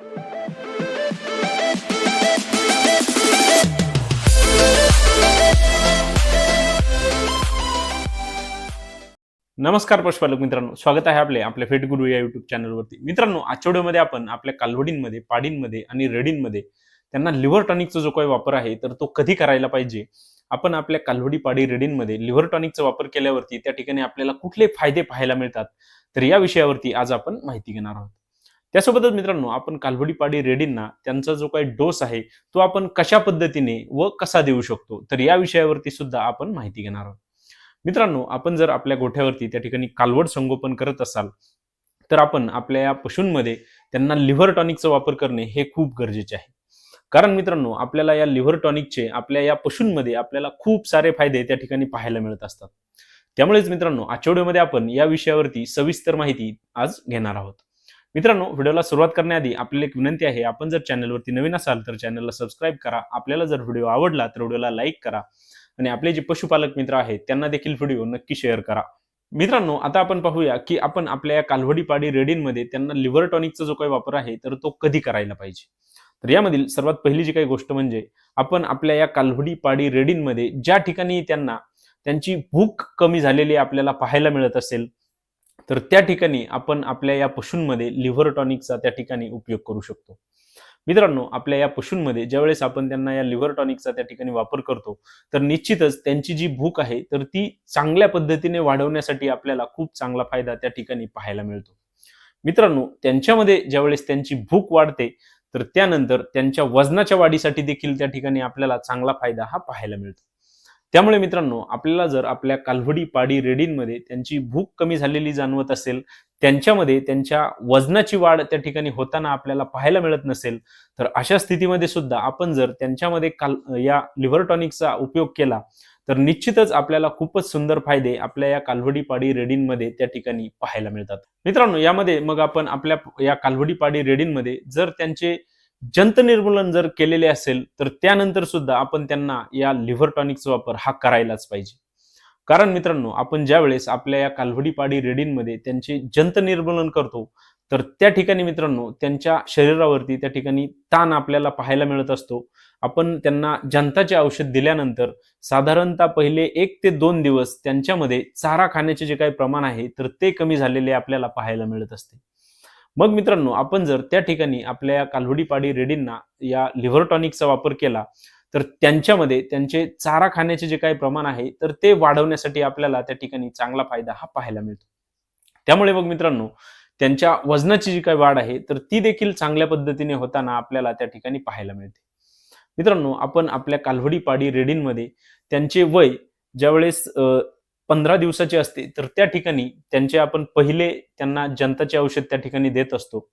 नमस्कार पशुपालक मित्रांनो स्वागत आहे आपले आपल्या फेट गुरु या युट्यूब चॅनलवरती मित्रांनो आजच्या व्हिडिओमध्ये आपण आपल्या कालवडींमध्ये पाडींमध्ये आणि रेडींमध्ये त्यांना लिव्हर टॉनिकचा जो काही वापर आहे तर तो कधी करायला पाहिजे? आपण आपल्या कालवडी पाडी रेडींमध्ये लिव्हर टॉनिकचा वापर केल्यावरती त्या ठिकाणी आपल्याला कुठले फायदे पाहायला मिळतात? तर या विषयावरती आज आपण माहिती घेणार आहोत. त्यासोबतच मित्रांनो आपण कालवडी पाडी रेडींना त्यांचा जो काही डोस आहे तो आपण कशा पद्धतीने व कसा देऊ शकतो? तर या विषयावरती सुद्धा आपण माहिती घेणार आहोत. मित्रांनो आपण जर आपल्या गोठ्यावरती त्या ठिकाणी कालवड संगोपन करत असाल तर आपण आपल्या या पशूंमध्ये त्यांना लिव्हर टॉनिकचा वापर करणे हे खूप गरजेचे आहे. कारण मित्रांनो आपल्याला या लिव्हर टॉनिकचे आपल्या या पशूंमध्ये आपल्याला खूप सारे फायदे त्या ठिकाणी पाहायला मिळत असतात. त्यामुळेच मित्रांनो आठवड्यामध्ये आपण या विषयावरती सविस्तर माहिती आज घेणार आहोत. मित्रांनो व्हिडिओला सुरुवात करण्याआधी आपल्याला एक विनंती आहे आपण जर चॅनलवरती नवीन असाल तर चॅनलला सबस्क्राईब करा. आपल्याला जर व्हिडिओ आवडला तर व्हिडिओला लाईक करा आणि आपले जे पशुपालक मित्र आहेत त्यांना देखील व्हिडिओ नक्की शेअर करा. मित्रांनो आता आपण पाहूया की आपण आपल्या या कालवडी पाडी रेडींमध्ये त्यांना लिव्हर टॉनिकचा जो काही वापर आहे तर तो कधी करायला पाहिजे? तर यामधील सर्वात पहिली जी काही गोष्ट म्हणजे आपण आपल्या या कालवडी पाडी रेडींमध्ये ज्या ठिकाणी त्यांना त्यांची भूक कमी झालेली आपल्याला पाहायला मिळत असेल तर त्या ठिकाणी आपण आपल्या या पशूंमध्ये लिव्हर टॉनिकचा त्या ठिकाणी उपयोग करू शकतो. मित्रांनो आपल्या या पशूंमध्ये ज्यावेळेस आपण त्यांना या लिव्हर टॉनिकचा त्या ठिकाणी वापर करतो तर निश्चितच त्यांची जी भूक आहे तर ती चांगल्या पद्धतीने वाढवण्यासाठी आपल्याला खूप चांगला फायदा त्या ठिकाणी पाहायला मिळतो. मित्रांनो त्यांच्यामध्ये ज्यावेळेस त्यांची भूक वाढते तर त्यानंतर त्यांच्या वजनाच्या वाढीसाठी देखील त्या ठिकाणी आपल्याला चांगला फायदा हा पाहायला मिळतो. त्यामुळे मित्रांनो आपल्याला जर आपल्या कालवडी पाडी रेडींमध्ये त्यांची भूक कमी झालेली जाणवत असेल त्यांच्यामध्ये त्यांच्या वजनाची वाढ त्या ठिकाणी होताना आपल्याला पाहायला मिळत नसेल तर अशा स्थितीमध्ये सुद्धा आपण जर त्यांच्यामध्ये काल या लिव्हर टॉनिकचा उपयोग केला तर निश्चितच आपल्याला खूपच सुंदर फायदे आपल्या या कालवडी पाडी रेडींमध्ये त्या ठिकाणी पाहायला मिळतात. मित्रांनो यामध्ये मग आपण आपल्या या कालवडी पाडी रेडींमध्ये जर त्यांचे जंत निर्मूलन जर केलेले असेल तर त्यानंतर सुद्धा आपण त्यांना या लिव्हर टॉनिकचा वापर हा करायलाच पाहिजे. कारण मित्रांनो आपण ज्या वेळेस आपल्या या कालवडी पाडी रेडींमध्ये त्यांचे जंत निर्मूलन करतो तर त्या ठिकाणी मित्रांनो त्यांच्या शरीरावरती त्या ठिकाणी ताण आपल्याला पाहायला मिळत असतो. आपण त्यांना जंताचे औषध दिल्यानंतर साधारणतः पहिले एक ते दोन दिवस त्यांच्यामध्ये चारा खाण्याचे जे काही प्रमाण आहे तर ते कमी झालेले आपल्याला पाहायला मिळत असते. मग मित्रांनो आपण जर त्या ठिकाणी आपल्या या कालवडीपाडी रेडींना या लिव्हर टॉनिकचा वापर केला तर त्यांच्यामध्ये त्यांचे चारा खाण्याचे जे काही प्रमाण आहे तर ते वाढवण्यासाठी आपल्याला त्या ठिकाणी चांगला फायदा हा पाहायला मिळतो. त्यामुळे मग मित्रांनो त्यांच्या वजनाची जी काही वाढ आहे तर ती देखील चांगल्या पद्धतीने होताना आपल्याला त्या ठिकाणी पाहायला मिळते. मित्रांनो आपण आपल्या कालवडी पाडी रेडींमध्ये त्यांचे वय ज्यावेळेस पंधरा दिवसाची असते तर त्या ठिकाणी त्यांचे आपण पहिले त्यांना जनताचे औषध त्या ठिकाणी देत असतो.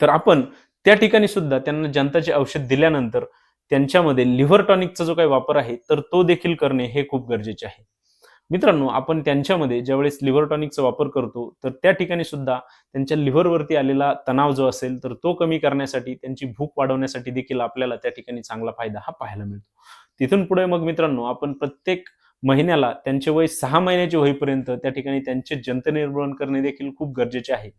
तर आपण त्या ठिकाणी सुद्धा त्यांना जनताचे औषध दिल्यानंतर त्यांच्यामध्ये लिव्हर टॉनिकचा जो काही वापर आहे तर तो देखील करणे हे खूप गरजेचे आहे. मित्रांनो आपण त्यांच्यामध्ये ज्यावेळेस लिव्हर टॉनिकचा वापर करतो तर त्या ठिकाणी सुद्धा त्यांच्या लिव्हरवरती आलेला तणाव जो असेल तर तो कमी करण्यासाठी त्यांची भूक वाढवण्यासाठी देखील आपल्याला त्या ठिकाणी चांगला फायदा हा पाहायला मिळतो. तिथून पुढे मग मित्रांनो आपण प्रत्येक महिन्याला त्यांचे वय सहा महिन्याचे होईपर्यंत त्या ठिकाणी त्यांचे जंत निर्मूलन करणे देखील खूप गरजेचे आहे.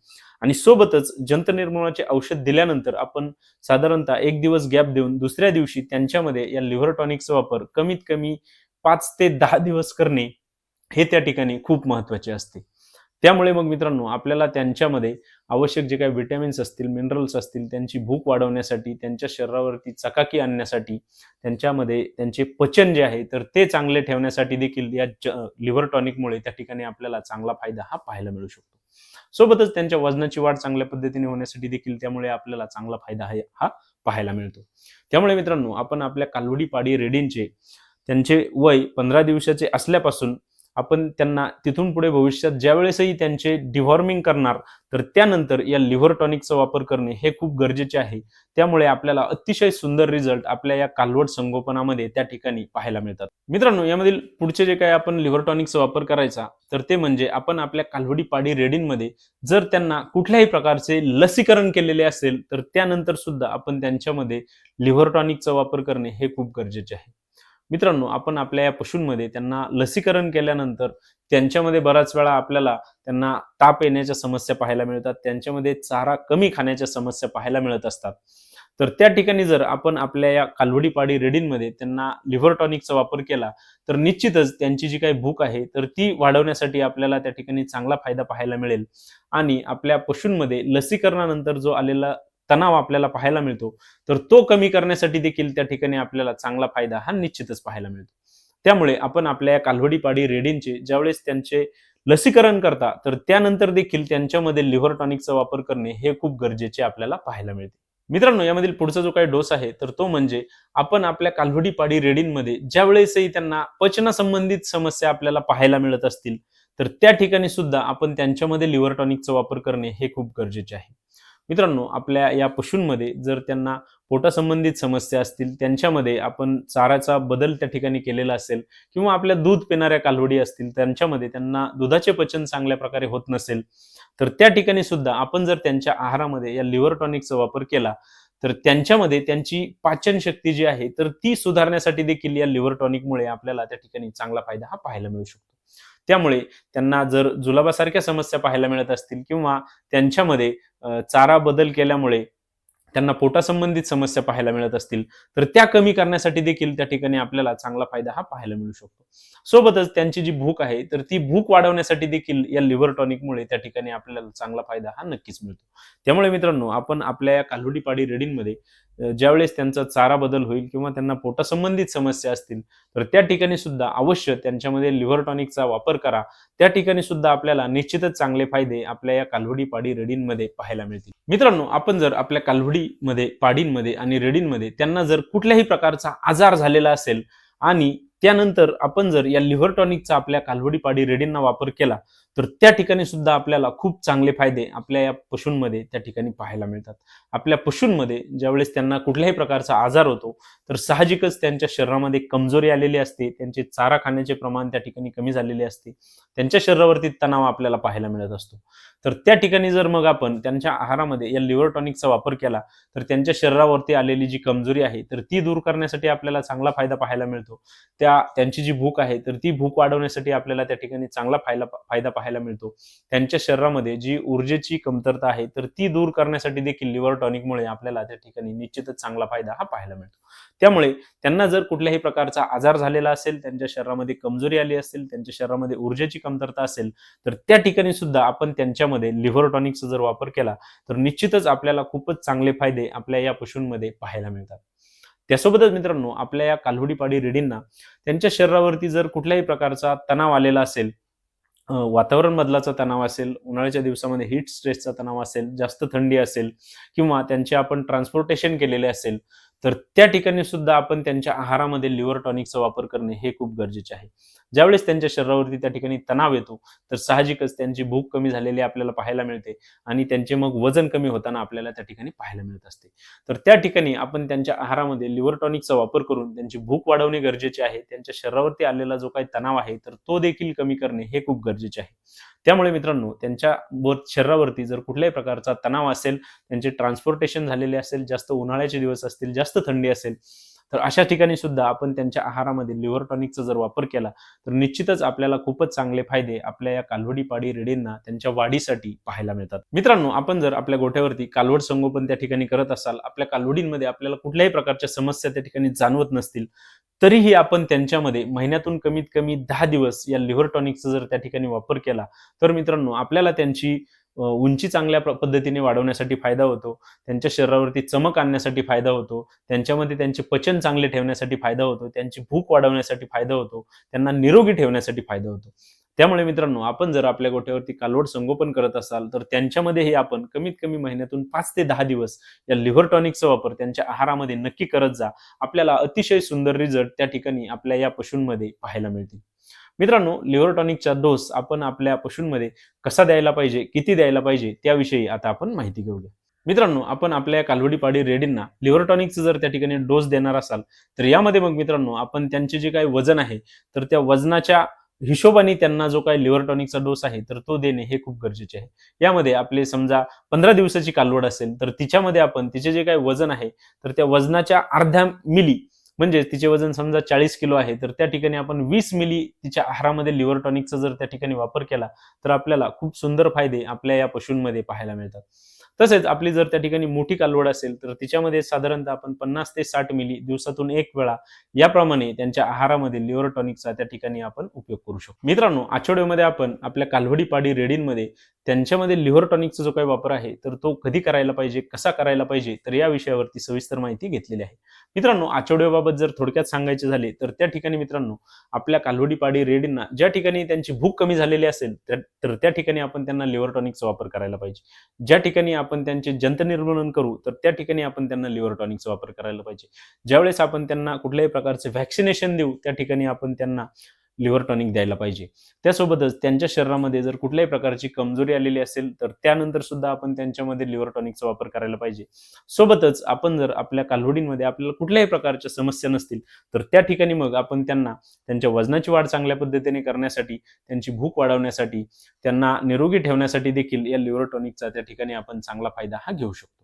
आणि सोबतच जंत निर्मूलनाचे औषध दिल्यानंतर आपण साधारणतः एक दिवस गॅप देऊन दुसऱ्या दिवशी त्यांच्यामध्ये या लिव्हर टॉनिकचा वापर कमीत कमी पाच ते दहा दिवस करणे हे त्या ठिकाणी खूप महत्त्वाचे असते. त्यामुळे मग मित्रांनो आपल्याला त्यांच्यामध्ये आवश्यक जे काही विटॅमिन्स असतील मिनरल्स असतील त्यांची भूक वाढवण्यासाठी त्यांच्या शरीरावरती चकाकी आणण्यासाठी त्यांच्यामध्ये त्यांचे पचन जे आहे तर ते चांगले ठेवण्यासाठी देखील या लिव्हर टॉनिकमुळे त्या ठिकाणी आपल्याला चांगला फायदा हा पाहायला मिळू शकतो. सोबतच त्यांच्या वजनाची वाढ चांगल्या पद्धतीने होण्यासाठी देखील त्यामुळे आपल्याला चांगला फायदा हा पाहायला मिळतो. त्यामुळे मित्रांनो आपण आपल्या कालवडी पाडी रेडींचे त्यांचे वय पंधरा दिवसाचे असल्यापासून आपण त्यांना तिथून पुढे भविष्यात ज्या वेळेसही त्यांचे डिव्हॉर्मिंग करणार तर त्यानंतर या लिव्हर टॉनिकचा वापर करणे हे खूप गरजेचे आहे. त्यामुळे आपल्याला अतिशय सुंदर रिझल्ट आपल्या या कालवड संगोपनामध्ये त्या ठिकाणी पाहायला मिळतात. मित्रांनो यामधील पुढचे जे काही आपण लिव्हर टॉनिकचा वापर करायचा तर ते म्हणजे आपण आपल्या कालवडी पाडी रेडींमध्ये जर त्यांना कुठल्याही प्रकारचे लसीकरण केलेले असेल तर त्यानंतर सुद्धा आपण त्यांच्यामध्ये लिव्हर टॉनिकचा वापर करणे हे खूप गरजेचे आहे. मित्रांनो आपण आपल्या या पशूंमध्ये त्यांना लसीकरण केल्यानंतर त्यांच्यामध्ये बराच वेळा आपल्याला त्यांना ताप येण्याच्या समस्या पाहायला मिळतात त्यांच्यामध्ये चारा कमी खाण्याच्या समस्या पाहायला मिळत असतात. तर त्या ठिकाणी जर आपण आपल्या या कालवडीपाडी रेडींमध्ये त्यांना लिव्हर टॉनिकचा वापर केला तर निश्चितच त्यांची जी काही भूक आहे तर ती वाढवण्यासाठी आपल्याला त्या ठिकाणी चांगला फायदा पाहायला मिळेल. आणि आपल्या पशूंमध्ये लसीकरणानंतर जो आलेला तणाव आपल्याला पाहायला मिळतो. तर तो कमी करण्यासाठी देखील त्या ठिकाणी आपल्याला चांगला फायदा हा निश्चितच पाहायला मिळतो. त्यामुळे आपण आपल्या या कालवडीपाडी रेडींचे ज्यावेळेस त्यांचे लसीकरण करता तर त्यानंतर देखील त्यांच्यामध्ये लिव्हर टॉनिकचा वापर करणे हे खूप गरजेचे आपल्याला पाहायला मिळते. मित्रांनो यामधील पुढचा जो काही डोस आहे तर तो म्हणजे आपण आपल्या कालवडीपाडी रेडींमध्ये ज्यावेळेसही त्यांना पचनासंबंधित समस्या आपल्याला पाहायला मिळत असतील तर त्या ठिकाणी सुद्धा आपण त्यांच्यामध्ये लिव्हर टॉनिकचा वापर करणे हे खूप गरजेचे आहे. मित्रांनो आपल्या या पशूंमध्ये जर त्यांना पोटासंबंधित समस्या असतील त्यांच्यामध्ये आपण चाराचा बदल त्या ठिकाणी केलेला असेल किंवा आपल्या दूध पिणाऱ्या कालवडी असतील त्यांच्यामध्ये त्यांना दुधाचे पचन चांगल्या प्रकारे होत नसेल तर त्या ठिकाणी सुद्धा आपण जर त्यांच्या आहारामध्ये या लिव्हर टॉनिकचा वापर केला तर त्यांच्यामध्ये त्यांची पाचन शक्ती जी आहे तर ती सुधारण्यासाठी देखील या लिव्हर टॉनिकमुळे आपल्याला त्या ठिकाणी चांगला फायदा हा पाहायला मिळू शकतो. त्यामुळे त्यांना जर जुलाबासारख्या समस्या पाहायला मिळत असतील किंवा त्यांच्यामध्ये चारा बदल केल्यामुळे त्यांना पोटासंबंधित समस्या पाहायला मिळत असतील तर त्या कमी करण्यासाठी देखील त्या ठिकाणी आपल्याला चांगला फायदा हा पाहायला मिळू शकतो. सोबतच त्यांची जी भूक आहे तर ती भूक वाढवण्यासाठी देखील या लिव्हर टॉनिकमुळे त्या ठिकाणी आपल्याला चांगला फायदा हा नक्कीच मिळतो. त्यामुळे मित्रांनो आपण आपल्या या कालवडीपाडी रेडींमध्ये ज्यावेळेस त्यांचा चारा बदल होईल किंवा त्यांना पोटासंबंधित समस्या असतील तर त्या ठिकाणी सुद्धा अवश्य त्यांच्यामध्ये लिव्हर टॉनिकचा वापर करा. त्या ठिकाणी सुद्धा आपल्याला निश्चितच चांगले फायदे आपल्या या कालवडी पाडी रेडींमध्ये पाहायला मिळतील. मित्रांनो आपण जर आपल्या कालवडीमध्ये पाडींमध्ये आणि रेडींमध्ये त्यांना जर कुठल्याही प्रकारचा आजार झालेला असेल आणि त्यानंतर आपण जर या लिव्हर टॉनिकचा आपल्या कालवडी पाडी रेडींना वापर केला तर त्या ठिकाणी सुद्धा आपल्याला खूप चांगले फायदे आपल्या या पशूंमध्ये त्या ठिकाणी पाहायला मिळतात. आपल्या पशूंमध्ये ज्यावेळेस त्यांना कुठल्याही प्रकारचा आजार होतो तर साहजिकच त्यांच्या शरीरामध्ये कमजोरी आलेली असते त्यांचे चारा खाण्याचे प्रमाण त्या ठिकाणी कमी झालेले असते त्यांच्या शरीरावरती तणाव आपल्याला पाहायला मिळत असतो. तर त्या ठिकाणी जर मग आपण त्यांच्या आहारामध्ये या लिव्हर टॉनिकचा वापर केला तर त्यांच्या शरीरावरती आलेली जी कमजोरी आहे तर ती दूर करण्यासाठी आपल्याला चांगला फायदा पाहायला मिळतो. त्या त्यांची जी भूक आहे तर ती भूक वाढवण्यासाठी आपल्याला त्या ठिकाणी चांगला फायदा फायदा पाहायला मिळतो. त्यांच्या शरीरामध्ये जी ऊर्जेची कमतरता आहे तर ती दूर करण्यासाठी देखील लिव्हर टॉनिकमुळे आपल्याला त्या ठिकाणी निश्चितच चांगला फायदा हा पाहायला मिळतो. त्यामुळे त्यांना जर कुठल्याही प्रकारचा आजार झालेला असेल त्यांच्या शरीरामध्ये कमजोरी आली असेल त्यांच्या शरीरामध्ये ऊर्जेची कमतरता असेल तर त्या ठिकाणी सुद्धा आपण त्यांच्यामध्ये लिव्हर टॉनिकचा जर वापर केला तर निश्चितच आपल्याला खूपच चांगले फायदे आपल्या या पशूंमध्ये पाहायला मिळतात. त्यासोबतच मित्रांनो आपल्या या कालवडीपाडी रेडींना त्यांच्या शरीरावरती जर कुठल्याही प्रकारचा तणाव आलेला असेल वातावरण बदलाचा तणाव असेल उन्हाळ्याच्या दिवसामध्ये हीट स्ट्रेसचा तणाव असेल जास्त थंडी असेल किंवा त्यांचे आपण ट्रान्सपोर्टेशन केलेले असेल तर त्या ठिकाणी सुद्धा आपण त्यांच्या आहारामध्ये लिव्हर टॉनिकचा वापर करणे हे खूप गरजेचे आहे. ज्यावेळेस त्यांच्या शरीरावरती त्या ठिकाणी तणाव येतो तर साहजिकच त्यांची भूक कमी झालेली आपल्याला पाहायला मिळते आणि त्यांचे मग वजन कमी होताना आपल्याला त्या ठिकाणी पाहायला मिळत असते. तर त्या ठिकाणी आपण त्यांच्या आहारामध्ये लिव्हर टॉनिकचा वापर करून त्यांची भूक वाढवणे गरजेचे आहे त्यांच्या शरीरावरती आलेला जो काही तणाव आहे तर तो देखील कमी करणे हे खूप गरजेचे आहे. त्यामुळे मित्रांनो त्यांच्या शरीरावरती जर कुठल्याही प्रकारचा तणाव असेल त्यांचे ट्रान्सपोर्टेशन झालेले असेल जास्त उन्हाळ्याचे दिवस असतील जास्त थंडी असेल तर अशा ठिकाणी सुद्धा आपण त्यांच्या आहारामध्ये लिव्हर टॉनिकचा जर वापर केला तर निश्चितच आपल्याला खूपच चांगले फायदे आपल्या या कालवडी पाडी रेडींना त्यांच्या वाढीसाठी पाहायला मिळतात. मित्रांनो आपण जर आपल्या गोठ्यावरती कालवड संगोपन त्या ठिकाणी करत असाल आपल्या कालवडींमध्ये आपल्याला कुठल्याही प्रकारच्या समस्या त्या ठिकाणी जाणवत नसतील तरीही आपण त्यांच्यामध्ये महिन्यातून कमीत कमी दहा दिवस या लिव्हर टॉनिकचा जर त्या ठिकाणी वापर केला तर मित्रांनो आपल्याला त्यांची उंची चांगल्या पद्धतीने वाढवण्यासाठी फायदा होतो. त्यांच्या शरीरावरती चमक आणण्यासाठी फायदा होतो. त्यांच्यामध्ये त्यांचे पचन चांगले ठेवण्यासाठी फायदा होतो. त्यांची भूक वाढवण्यासाठी फायदा होतो. त्यांना निरोगी ठेवण्यासाठी फायदा होतो. त्यामुळे मित्रांनो आपण जर आपल्या गोठ्यावरती कालवड संगोपन करत असाल तर त्यांच्यामध्येही आपण कमीत कमी महिन्यातून पाच ते दहा दिवस या लिव्हर टॉनिकचा वापर त्यांच्या आहारामध्ये नक्की करत जा. आपल्याला अतिशय सुंदर रिझल्ट त्या ठिकाणी आपल्या या पशूंमध्ये पाहायला मिळतील. मित्रांनो लिव्हर टॉनिकचा डोस आपण आपल्या पशूंमध्ये कसा द्यायला पाहिजे किती द्यायला पाहिजे त्याविषयी आता आपण माहिती घेऊया. मित्रांनो आपण आपल्या कालवडी पाडी रेडींना लिव्हर टॉनिकचं जर त्या ठिकाणी डोस देणार असाल तर यामध्ये मग मित्रांनो आपण त्यांचे जे काही वजन आहे तर त्या वजनाच्या हिशोबाने त्यांना जो काही लिव्हर टॉनिकचा डोस आहे तर तो देणे हे खूप गरजेचे आहे. यामध्ये आपले समजा पंधरा दिवसाची कालवड असेल तर तिच्यामध्ये आपण तिचे जे काही वजन आहे तर त्या वजनाच्या अर्ध्या मिली म्हणजे तिचे वजन समजा चाळीस किलो आहे तर त्या ठिकाणी आपण वीस मिली तिच्या आहारामध्ये लिव्हर टॉनिकचा जर त्या ठिकाणी वापर केला तर आपल्याला खूप सुंदर फायदे आपल्या या पशूंमध्ये पाहायला मिळतात. तसेच आपली जर त्या ठिकाणी मोठी कालवड असेल तर तिच्यामध्ये साधारणतः आपण पन्नास ते साठ मिली दिवसातून एक वेळा याप्रमाणे त्यांच्या आहारामध्ये लिव्हर टॉनिकचा त्या ठिकाणी आपण उपयोग करू शकतो. मित्रांनो आठवड्यामध्ये आपण आपल्या कालवडी पाडी रेडींमध्ये त्यांच्यामध्ये लिव्हर टॉनिकचा जो काही वापर आहे तर तो कधी करायला पाहिजे कसा करायला पाहिजे तर या विषयावरती सविस्तर माहिती घेतलेली आहे. मित्रांनो आठवड्याबाबत जर थोडक्यात सांगायचे झाले तर त्या ठिकाणी मित्रांनो आपल्या कालवडी पाडी रेडींना ज्या ठिकाणी त्यांची भूक कमी झालेली असेल तर तर त्या ठिकाणी आपण त्यांना लिव्हर टॉनिकचा वापर करायला पाहिजे. ज्या ठिकाणी आपण त्यांचे जंतनिर्मूलन करू तर त्या ठिकाणी आपण त्यांना लिव्हर टॉनिकचा वापर करायला पाहिजे. ज्यावेळेस आपण त्यांना कुठल्याही प्रकारचे व्हॅक्सिनेशन देऊ त्या ठिकाणी आपण त्यांना लिव्हर टॉनिक द्यायला पाहिजे. त्यासोबतच त्यांच्या शरीरामध्ये जर कुठल्याही प्रकारची कमजोरी आलेली असेल तर त्यानंतर सुद्धा आपण त्यांच्यामध्ये लिव्हर टॉनिकचा वापर करायला पाहिजे. सोबतच आपण जर आपल्या कालवडींमध्ये आपल्याला कुठल्याही प्रकारच्या समस्या नसतील तर त्या ठिकाणी मग आपण त्यांना त्यांच्या वजनाची वाढ चांगल्या पद्धतीने करण्यासाठी त्यांची भूक वाढवण्यासाठी त्यांना निरोगी ठेवण्यासाठी देखील या लिव्हर टॉनिकचा त्या ठिकाणी आपण चांगला फायदा हा घेऊ शकतो.